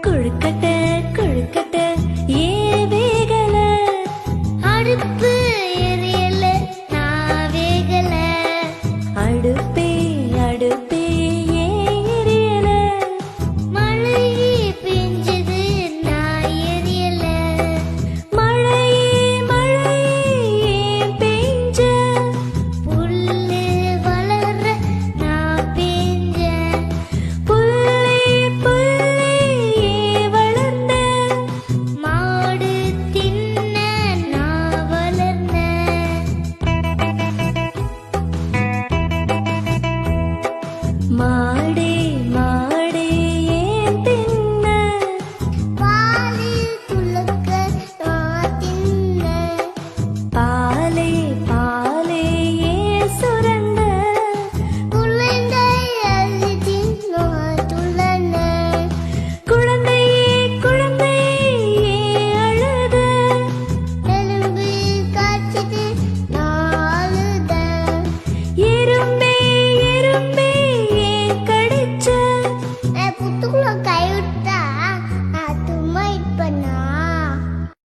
கொழுக்கட்டை கொழுக்கட்டை ஏ வேகல. அடுப்பு கைவிட்டா நான் சும்மா இப்போ நான்